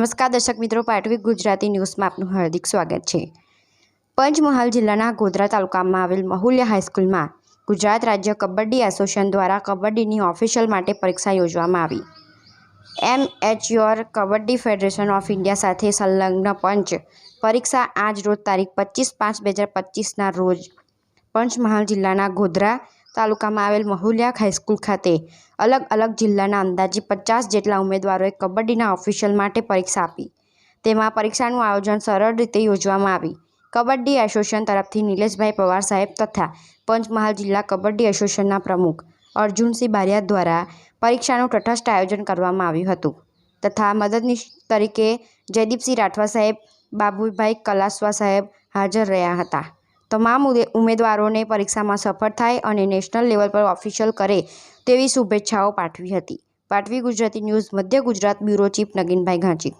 નમસ્કાર દર્શક મિત્રો પાટવી ગુજરાતી ન્યૂઝમાં આપનું હાર્દિક સ્વાગત છે. પંચમહાલ જિલ્લાના ગોધરા તાલુકામાં આવેલ મહુલ્ય હાઈસ્કૂલમાં ગુજરાત રાજ્ય કબડ્ડી એસોસિએશન દ્વારા કબડ્ડીની ઓફિશિયલ માટે પરીક્ષા યોજવામાં આવી. Amateur kabaddi federation of India સાથે સંલગ્ન પંચ પરીક્ષા આજ રોજ તારીખ પચીસ પાંચ બે હજાર પચીસના રોજ પંચમહાલ જિલ્લાના ગોધરા તાલુકામાં આવેલ મહુલિયા હાઈસ્કૂલ ખાતે અલગ અલગ જિલ્લાના અંદાજે પચાસ જેટલા ઉમેદવારોએ કબડ્ડીના ઓફિશિયલ માટે પરીક્ષા આપી. તેમાં પરીક્ષાનું આયોજન સરળ રીતે યોજવામાં આવી. કબડ્ડી એસોસિએશન તરફથી નિલેશભાઈ પવાર સાહેબ તથા પંચમહાલ જિલ્લા કબડ્ડી એસોસિએશનના પ્રમુખ અર્જુનસિંહ બારિયા દ્વારા પરીક્ષાનું તટસ્થ આયોજન કરવામાં આવ્યું હતું તથા મદદનીશ તરીકે જયદીપસિંહ રાઠવા સાહેબ, બાબુભાઈ કલાસવા સાહેબ હાજર રહ્યા હતા. તમામ ઉમેદવારોને પરીક્ષામાં સફળ થાય અને નેશનલ લેવલ પર ઓફિશિયલ કરે તેવી શુભેચ્છાઓ પાઠવી હતી. પાઠવી ગુજરાતી ન્યૂઝ, મધ્ય ગુજરાત બ્યુરો ચીફ નગીનભાઈ ઘાંચી